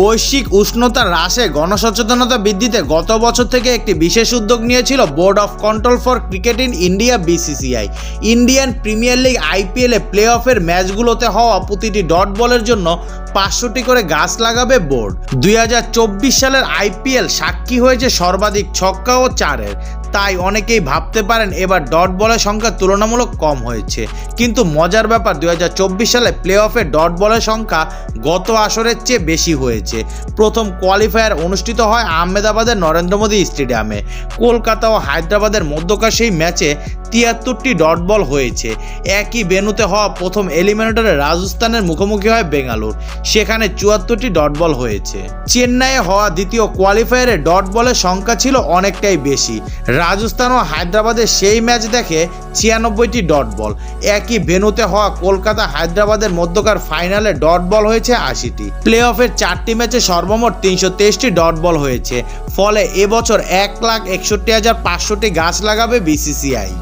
বৈশ্বিক উষ্ণতা হ্রাসে গণসচেতনতা বৃদ্ধিতে গত বছর থেকে একটি বিশেষ উদ্যোগ নিয়েছিল board of control for cricket in India, BCCI. Indian premier league আইপিএলে প্লে অফের ম্যাচগুলোতে হওয়া প্রতিটি ডট বলের জন্য পাঁচশোটি করে গাছ লাগাবে বোর্ড। দুই হাজার চব্বিশ সালের আইপিএল সাক্ষী হয়েছে সর্বাধিক ছক্কা ও চারের। তাই অনেকেই ভাবতে পারেন এবার ডট বলের সংখ্যা তুলনামূলক কম হয়েছে। কিন্তু মজার ব্যাপার, দুই হাজার চব্বিশ সালে প্লে অফে ডট বলের সংখ্যা গত আসরের চেয়ে বেশি হয়েছে। প্রথম কোয়ালিফায়ার অনুষ্ঠিত হয় আহমেদাবাদের নরেন্দ্র মোদী স্টেডিয়ামে। কলকাতা ও হায়দ্রাবাদের মধ্যকার সেই ম্যাচে তিয়াত্তরটি ডট বল হয়েছে। একই বেনুতে হওয়া প্রথম এলিমিনেটরে রাজস্থানের মুখোমুখি হয় বেঙ্গালুর। সেখানে চুয়াত্তরটি ডট বল হয়েছে। চেন্নাইয়ে হওয়া দ্বিতীয় কোয়ালিফায়ারে ডট বলের সংখ্যা ছিল অনেকটাই বেশি। রাজস্থান ও হায়দ্রাবাদের সেই ম্যাচ দেখে ছিয়ানব্বইটি ডট বল। একই ভেনুতে হওয়া কলকাতা হায়দ্রাবাদের মধ্যকার ফাইনালে ডট বল হয়েছে আশিটি। প্লে অফের চারটি ম্যাচে সর্বমোট তিনশো তেইশটি ডট বল হয়েছে। ফলে এবছর এক লাখ একষট্টি হাজার পাঁচশোটি গাছ লাগাবে বিসিসিআই।